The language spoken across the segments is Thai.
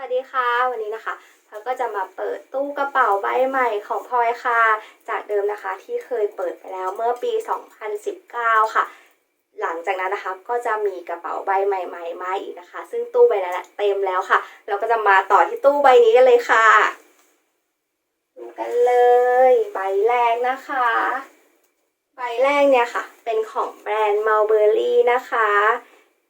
วัสดีค่ะ วันนี้นะคะเราก็จะมาเปิดตู้กระเป๋าใบใหม่ของพลอยค่ะ จากเดิมนะคะที่เคยเปิดไปแล้วเมื่อปี 2019 ค่ะ หลังจากนั้นนะคะก็จะมีกระเป๋าใบใหม่ๆมาอีกนะคะ ซึ่งตู้ใบนั้นเต็มแล้วค่ะ เราก็จะมาต่อที่ตู้ใบนี้กันเลยค่ะดูกันเลยใบแรกนะคะ ใบแรกเนี่ยค่ะ เป็นของแบรนด์ Mulberry นะคะ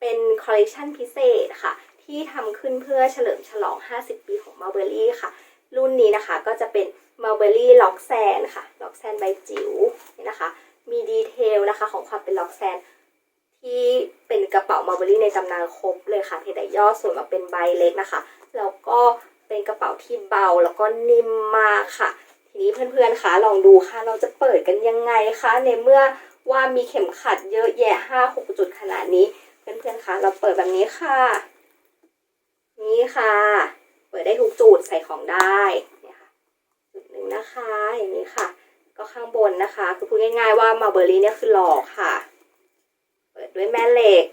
เป็นคอลเลคชันพิเศษค่ะ ที่ทำขึ้นเพื่อเฉลิมฉลอง 50 ปีของ Mulberry ค่ะ รุ่นนี้นะคะก็จะเป็น Mulberry Lock Sand ค่ะ Lock Sand ใบจิ๋วนี่นะคะ มีดีเทลนะคะของความเป็น Lock Sand ที่เป็นกระเป๋า Mulberry ในตำนานครบเลยค่ะเพียงแต่ย่อส่วนมาเป็นใบเล็กนะคะ แล้วก็เป็นกระเป๋าที่เบาแล้วก็นิ่มมากค่ะ ทีนี้เพื่อนๆคะลองดูค่ะ เราจะเปิดกันยังไงคะในเมื่อว่ามีเข็มขัดเยอะแยะห้าหกจุดขนาดนี้ เพื่อนๆคะเราเปิดแบบนี้ค่ะ นี่ค่ะ เปิดได้ทุกจุดใส่ของได้เนี่ยค่ะจุดหนึ่งนะคะอย่างนี้ค่ะ ก็ข้างบนนะคะ คือพูดง่ายๆว่ามาเบอรี่เนี่ยคือหลอกค่ะ เปิดด้วยแม่เหล็ก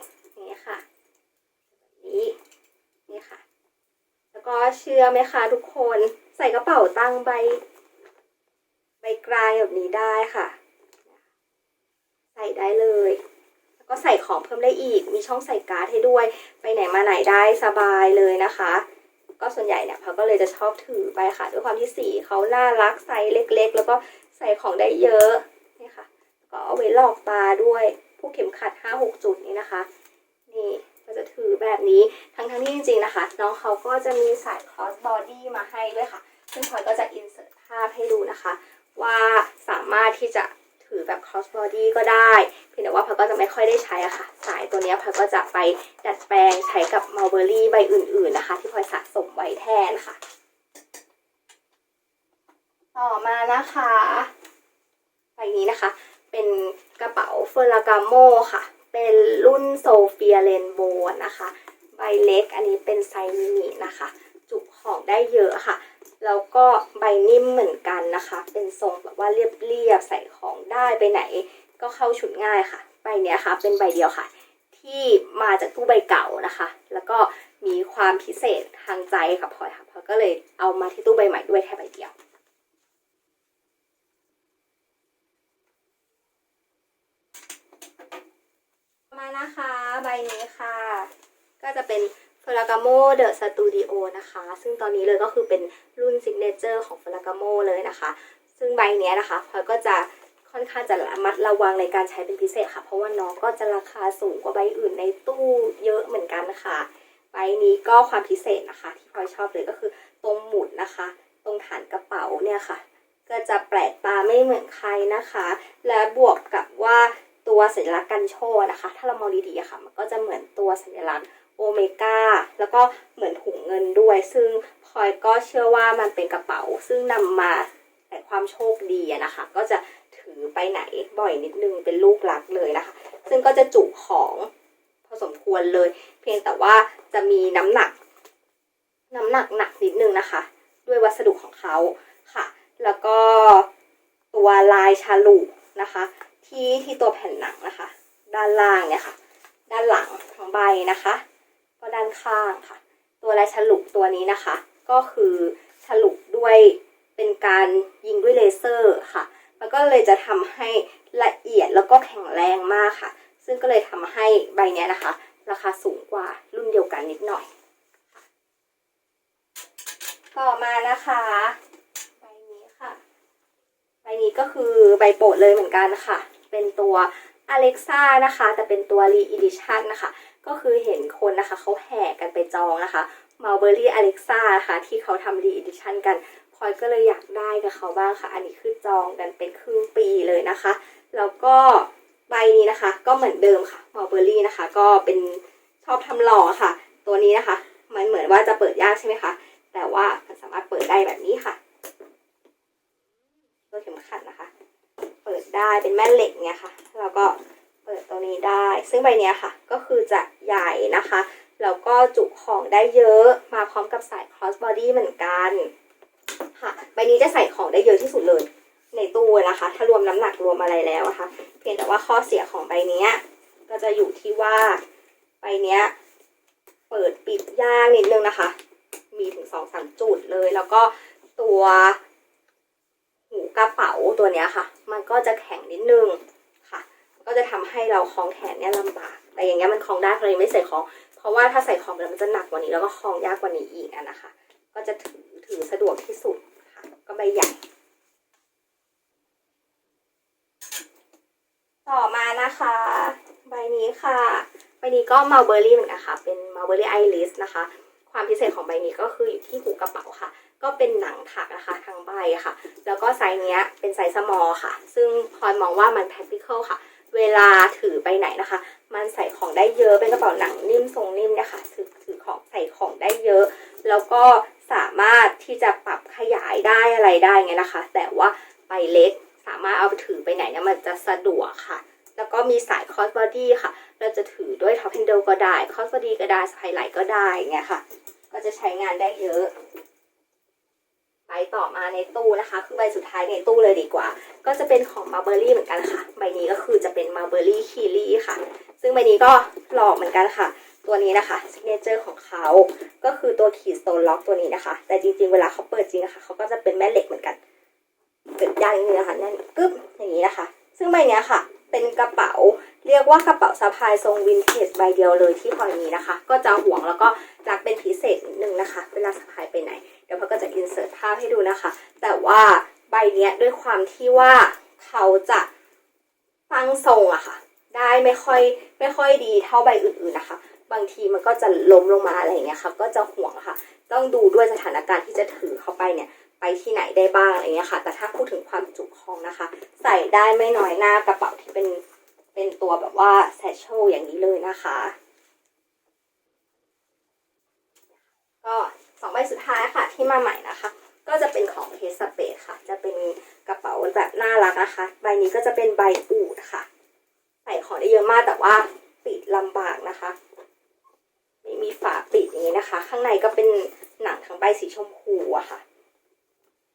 นี่ค่ะนี้นี่ค่ะ แล้วก็เชื่อไหมคะทุกคนใส่กระเป๋าตังใบ ใบกลางแบบนี้ได้ค่ะ ใส่ได้เลย ก็ใส่ของเพิ่มได้อีก มีช่องใส่การ์ดให้ด้วย ไปไหนมาไหนได้สบายเลยนะคะ ก็ส่วนใหญ่เนี่ยเขาก็เลยจะชอบถือไปค่ะ ด้วยความที่สีเขาน่ารักไซส์เล็ก ๆ แล้วก็ใส่ของได้เยอะนี่ค่ะ ก็เอาไว้หลอกตาด้วยผู้เข็มขัด 5-6 จุดนี้นะคะ นี่ก็จะถือแบบนี้ทั้งทั้งๆที่จริง ๆนะคะ น้องเขาก็จะมีสาย cross body มาให้ด้วยค่ะ ซึ่งพลอยก็จะ insert ภาพให้ดูนะคะ ว่าสามารถที่จะถือแบบ cross body ก็ได้ ว่าพลอยก็จะไม่ค่อยได้ใช้อะค่ะ สายตัวนี้พลอยก็จะไปดัดแปลงใช้กับ mulberry ใบอื่น ๆนะคะ ที่พลอยสะสมไว้แทนค่ะ ต่อมานะคะใบนี้นะคะ เป็นกระเป๋าเฟอร์รากาโมค่ะ เป็นรุ่นโซเฟียเรนโบนะคะ ใบเล็กอันนี้เป็นไซส์มินินะคะ จุของได้เยอะค่ะแล้วก็ใบนิ่มเหมือนกันนะคะ เป็นทรงแบบว่าเรียบๆใส่ของได้ไปไหนก็เข้าชุดง่ายค่ะ ใบเนี้ยค่ะ เป็นใบเดียวค่ะ ที่มาจากตู้ใบเก่านะคะ แล้วก็มีความพิเศษทางใจค่ะพลอยค่ะพลอยก็เลยเอามาที่ตู้ใบใหม่ด้วยแค่ใบเดียวมานะคะ ใบนี้ค่ะ ก็จะเป็น f e r r a g a m o The Studio นะคะ ซึ่งตอนนี้เลยก็คือเป็นรุ่น Signature ของ f e r r a g a m o เลยนะคะ ซึ่งใบนี้นะคะพลอยก็จะ ค่อนข้างจะระมัดระวังในการใช้เป็นพิเศษค่ะ เพราะว่าน้องก็จะราคาสูงกว่าใบอื่นในตู้เยอะเหมือนกันค่ะใบนี้ก็ความพิเศษนะคะ ที่พลอยชอบเลยก็คือตรงหมุดนะคะ ตรงฐานกระเป๋าเนี่ยค่ะ ก็จะแปลกตาไม่เหมือนใครนะคะ และบวกกับว่าตัวสัญลักษณ์กันโชว์นะคะ ถ้าเรามองดีๆค่ะ มันก็จะเหมือนตัวสัญลักษณ์โอเมก้าแล้วก็เหมือนถุงเงินด้วย ซึ่งพลอยก็เชื่อว่ามันเป็นกระเป๋า ซึ่งนำมาแต่ความโชคดีนะคะ ก็จะ ถือไปไหนบ่อยนิดนึงเป็นลูกลักเลยนะคะ ซึ่งก็จะจุของพอสมควรเลย เพียงแต่ว่าจะมีน้ำหนัก น้ำหนักหนักนิดนึงนะคะ ด้วยวัสดุของเขาค่ะ แล้วก็ตัวลายฉลุนะคะ ที่ที่ตัวแผ่นหนังนะคะ ด้านล่างเนี่ยค่ะ ด้านหลังทั้งใบนะคะ ก็ด้านข้างค่ะ ตัวลายฉลุตัวนี้นะคะ ก็คือฉลุด้วยเป็นการยิงด้วยเลเซอร์ค่ะ มันก็เลยจะทำให้ละเอียดแล้วก็แข็งแรงมากค่ะ ซึ่งก็เลยทำให้ใบเนี้ยนะคะ ราคาสูงกว่ารุ่นเดียวกันนิดหน่อย ต่อมานะคะใบนี้ค่ะ ใบนี้ก็คือใบโปรดเลยเหมือนกันค่ะ เป็นตัว Alexa นะคะ แต่เป็นตัว Re Edition นะคะ ก็คือเห็นคนนะคะเขาแห่กันไปจองนะคะ Mulberry Alexa นะคะที่เขาทำ Re Edition กัน พลอยก็เลยอยากได้กับเขาบ้างค่ะ อันนี้คือจองกันเป็นครึ่งปีเลยนะคะ แล้วก็ใบนี้นะคะ ก็เหมือนเดิมค่ะ Mulberry นะคะ ก็เป็นชอบทำหล่อค่ะ ตัวนี้นะคะ มันเหมือนว่าจะเปิดยากใช่ไหมคะแต่ว่ามันสามารถเปิดได้แบบนี้ค่ะ ตัวเข็มขัดนะคะ เปิดได้เป็นแม่เหล็กเนี่ยค่ะ แล้วก็เปิดตัวนี้ได้ ซึ่งใบเนี้ยค่ะ ก็คือจะใหญ่นะคะแล้วก็จุของได้เยอะมาพร้อมกับสาย cross body เหมือนกัน ใบนี้จะใส่ของได้เยอะที่สุดเลย ในตู้นะคะ ถ้ารวมน้ำหนักรวมอะไรแล้วอะค่ะเพียงแต่ว่าข้อเสียของใบเนี้ยก็จะอยู่ที่ว่าใบเนี้ยเปิดปิดยากนิดนึงนะคะ มีถึงสองสามจุดเลย แล้วก็ตัวหูกระเป๋าตัวเนี้ยค่ะ มันก็จะแข็งนิดนึงค่ะ ก็จะทำให้เราคล้องแขนเนี่ยลำบาก แต่อย่างเงี้ยมันคล้องได้เพราะเรายังไม่ใส่คล้อง เพราะว่าถ้าใส่คล้องแล้วมันจะหนักกว่านี้แล้วก็คล้องยากกว่านี้อีกอะนะคะ ก็จะถือถือสะดวกที่สุด ก็ใบใหญ่ ต่อมานะคะ ใบนี้ค่ะใบนี้ก็มัลเบอรี่เหมือนกันค่ะ เป็นมัลเบอรี่ไอริสนะคะ ความพิเศษของใบนี้ก็คืออยู่ที่หูกระเป๋าค่ะ ก็เป็นหนังถักนะคะทั้งใบค่ะ แล้วก็ไซส์เนี้ยเป็นไซส์สมอลค่ะ ซึ่งพลอยมองว่ามัน practical ค่ะ เวลาถือไปไหนนะคะ มันใส่ของได้เยอะ เป็นกระเป๋าหนังนิ่มทรงนิ่มเนี่ยค่ะถือถือของใส่ของได้เยอะ แล้วก็ สามารถที่จะปรับขยายได้อะไรได้ไงนะคะ แต่ว่าใบเล็กสามารถเอาถือไปไหนเนี่ยมันจะสะดวกค่ะ แล้วก็มีสายคอสบอดี้ค่ะ เราจะถือด้วยท็อปแฮนเดิลก็ได้คอสบอดี้ก็ได้สไพไลท์ก็ได้เงี้ยค่ะ ก็จะใช้งานได้เยอะไปต่อมาในตู้นะคะ คือใบสุดท้ายในตู้เลยดีกว่า ก็จะเป็นของ Marbury เหมือนกันค่ะ ใบนี้ก็คือจะเป็น Marbury k e y l y ค่ะ ซึ่งใบนี้ก็หลอกเหมือนกันค่ะ ตัวนี้นะคะซิกเนเจอร์ของเขาก็คือตัว Keystone Lock ตัวนี้นะคะ แต่จริงๆเวลาเขาเปิดจริงนะคะเขาก็จะเป็นแม่เหล็กเหมือนกันเปิดยากนิดนึงนะคะแน่นกึ๊บอย่างนี้นะคะ ซึ่งใบเนี้ยค่ะ เป็นกระเป๋าเรียกว่ากระเป๋าสะพายทรงวินเทจใบเดียวเลยที่พลอยมีนะคะ ก็จะห่วงแล้วก็รักเป็นพิเศษนิดนึงนะคะ เวลาสะพายไปไหน เดี๋ยวพลอยก็จะอินเสิร์ตภาพให้ดูนะคะ แต่ว่าใบเนี้ยด้วยความที่ว่าเขาจะตั้งทรงอะค่ะ ได้ไม่ค่อยไม่ค่อยดีเท่าใบอื่นๆนะคะ บางทีมันก็จะล้มลงมาอะไรอย่างเงี้ยค่ะ ก็จะห่วงค่ะ ต้องดูด้วยสถานการณ์ที่จะถือเข้าไปเนี่ยไปที่ไหนได้บ้างอะไรเงี้ยค่ะ แต่ถ้าพูดถึงความจุของนะคะ ใส่ได้ไม่น้อยหน้ากระเป๋าที่เป็นเป็นตัวแบบว่าแซชเชลอย่างนี้เลยนะคะ ก็สองใบสุดท้ายค่ะที่มาใหม่นะคะ ก็จะเป็นของเคสเปดค่ะ จะเป็นกระเป๋าแบบน่ารักนะคะ ใบนี้ก็จะเป็นใบอูดค่ะ ใส่ของได้เยอะมากแต่ว่าปิดลำบากนะคะ มีฝาปิดอย่างนี้นะคะ ข้างในก็เป็นหนังทั้งใบสีชมพูอะค่ะ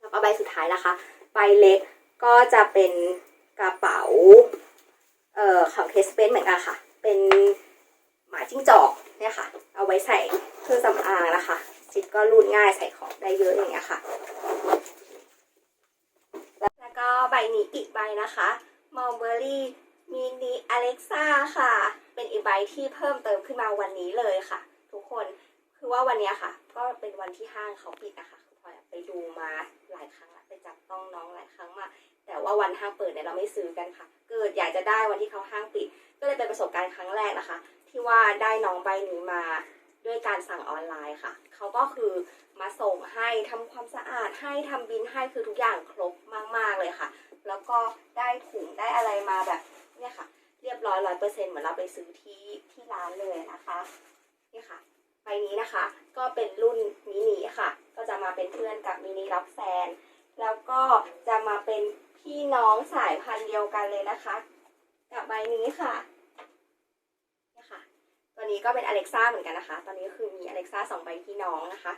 แล้วก็ใบสุดท้ายนะคะ ใบเล็กก็จะเป็นกระเป๋า เอ่อของเคสเปนเหมือนกันค่ะ เป็นหมาจิ้งจอกเนี่ยค่ะ เอาไว้ใส่เครื่องสำอางนะคะจิตก็รูดง่ายใส่ของได้เยอะอย่างเงี้ยค่ะ แล้วก็ใบนี้อีกใบนะคะ Mulberry Mini Alexa ค่ะ เป็นอีกใบที่เพิ่มเติมขึ้นมาวันนี้เลยค่ะ คน คือว่าวันนี้ค่ะ ก็เป็นวันที่ห้างเขาปิดนะคะคือพลอยไปดูมาหลายครั้งละไปจับต้องน้องหลายครั้งมากแต่ว่าวันห้างเปิดเนี่ยเราไม่ซื้อกันค่ะ เกิดอยากจะได้วันที่เขาห้างปิด ก็เลยเป็นประสบการณ์ครั้งแรกนะคะ ที่ว่าได้น้องใบนี้มาด้วยการสั่งออนไลน์ค่ะ เขาก็คือมาส่งให้ทำความสะอาดให้ทำบินให้คือทุกอย่างครบมาก ๆ เลยค่ะ แล้วก็ได้ถุงได้อะไรมาแบบเนี่ยค่ะ เรียบร้อยร้อยเปอร์เซ็นต์เหมือนเราไปซื้อที่ที่ร้านเลยนะคะ นี่ค่ะ ใบนี้นะคะ ก็เป็นรุ่นมินิค่ะ ก็จะมาเป็นเพื่อนกับมินิล็อกแซน แล้วก็จะมาเป็นพี่น้องสายพันธุ์เดียวกันเลยนะคะ กับใบนี้ค่ะเนี่ยค่ะตัวนี้ก็เป็นอเล็กซ่าเหมือนกันนะคะ ตอนนี้ก็คือมีอเล็กซ่าสองใบพี่น้องนะคะ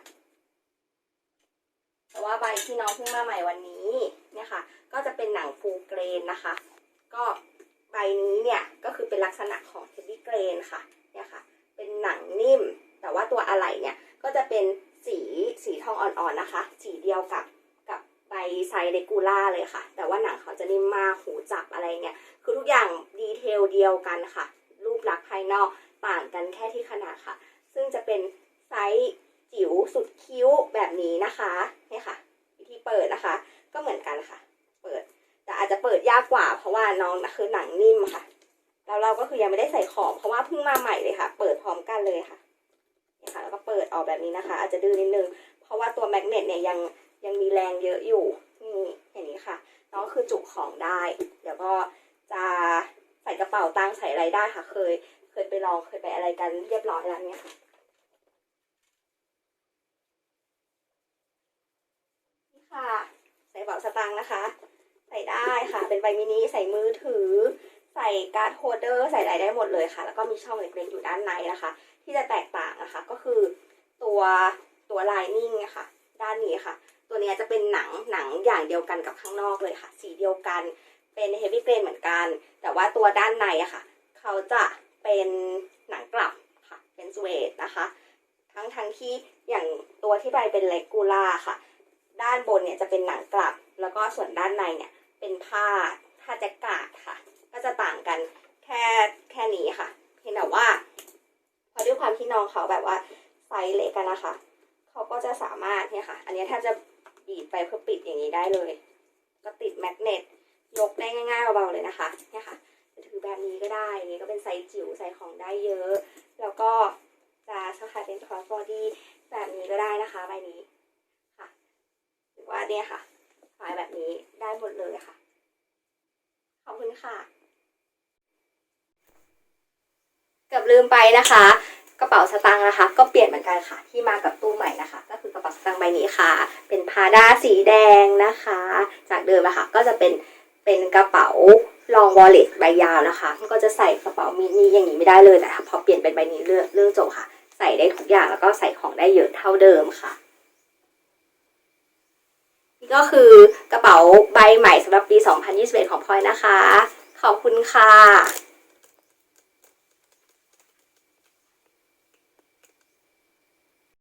แต่ว่าใบพี่น้องเพิ่งมาใหม่วันนี้เนี่ยค่ะ ก็จะเป็นหนังฟูเกรนนะคะ ก็ใบนี้เนี่ยก็คือเป็นลักษณะของเฮฟวี่เกรนค่ะเนี่ยค่ะ เป็นหนังนิ่ม แต่ว่าตัวอะไหล่เนี่ยก็จะเป็นสีสีทองอ่อนๆนะคะ สีเดียวกับกับใบไซเรกูล่าเลยค่ะ แต่ว่าหนังเขาจะนิ่มมากหูจับอะไรเงี้ยคือทุกอย่างดีเทลเดียวกันค่ะ รูปลักษณ์ภายนอกต่างกันแค่ที่ขนาดค่ะ ซึ่งจะเป็นไซส์จิ๋วสุดคิ้วแบบนี้นะคะนี่ค่ะ วิธีเปิดนะคะ ก็เหมือนกันค่ะ เปิด แต่อาจจะเปิดยากกว่า เพราะว่าน้องคือหนังนิ่มค่ะแล้วเราก็คือยังไม่ได้ใส่ขอบเพราะว่าเพิ่งมาใหม่เลยค่ะ เปิดพร้อมกันเลยค่ะ นี่ค่ะแล้วก็เปิดออกแบบนี้นะคะ อาจจะดื้อนิดนึง เพราะว่าตัวแมกเนตเนี่ยยังยังมีแรงเยอะอยู่นี่อย่างนี้ค่ะน้องก็คือจุของได้ เดี๋ยวก็จะใส่กระเป๋าตังค์ใส่อะไรได้ค่ะ เคย เคยไปลองเคยไปอะไรกันเรียบร้อยแล้วเนี่ยค่ะนี่ค่ะ ใส่กระเป๋าสตางค์นะคะ ใส่ได้ค่ะ เป็นใบมินิใส่มือถือ ใส่การ์ดโฮเดอร์ใส่อะไรได้หมดเลยค่ะ แล้วก็มีช่องเล็กๆอยู่ด้านในนะคะ ที่จะแตกต่างนะคะ ก็คือตัวตัวไลนิ่งอะค่ะด้านนี้ค่ะ ตัวเนี้ยจะเป็นหนังหนังอย่างเดียวกันกับข้างนอกเลยค่ะ สีเดียวกันเป็นเฮฟวี่เกรนเหมือนกัน แต่ว่าตัวด้านในอะค่ะ เขาจะเป็นหนังกลับค่ะ เป็นสเวดนะคะทั้งทั้งทั้งที่อย่างตัวที่ใบเป็นเลกูล่าค่ะ ด้านบนเนี่ยจะเป็นหนังกลับ แล้วก็ส่วนด้านในเนี่ยเป็นผ้าผ้าแจ็คกาดค่ะ ก็จะต่างกันแค่แค่นี้ค่ะ เพียงแต่ว่าพอด้วยความที่น้องเขาแบบว่าไซส์เล็กกันนะคะ เขาก็จะสามารถเนี่ยค่ะ อันนี้แทบจะบีบไปเพื่อปิดอย่างนี้ได้เลย ก็ติดแมกเนตยกได้ง่ายๆเบาๆเลยนะคะเนี่ยค่ะจะถือแบบนี้ก็ได้อันนี้ก็เป็นไซส์จิ๋วใส่ของได้เยอะ แล้วก็จะสะพายเป็นคอร์สบอดี้แบบนี้ก็ได้นะคะใบนี้ค่ะ หรือว่าเนี่ยค่ะสายแบบนี้ได้หมดเลยค่ะ ขอบคุณค่ะ เกือบลืมไปนะคะ กระเป๋าสตางค์นะคะ ก็เปลี่ยนเหมือนกันค่ะ ที่มากับตู้ใหม่นะคะ ก็คือกระเป๋าสตางค์ใบนี้ค่ะ เป็นพาด้าสีแดงนะคะ จากเดิมนะคะก็จะเป็นเป็นกระเป๋าลองวอลเล็ตใบยาวนะคะมันก็จะใส่กระเป๋ามินิอย่างนี้ไม่ได้เลยแต่พอเปลี่ยนเป็นใบนี้เรื่องเรื่องจบค่ะ ใส่ได้ทุกอย่างแล้วก็ใส่ของได้เยอะเท่าเดิมค่ะนี่ก็คือกระเป๋าใบใหม่สำหรับปี 2021 ของพลอยนะคะ ขอบคุณค่ะ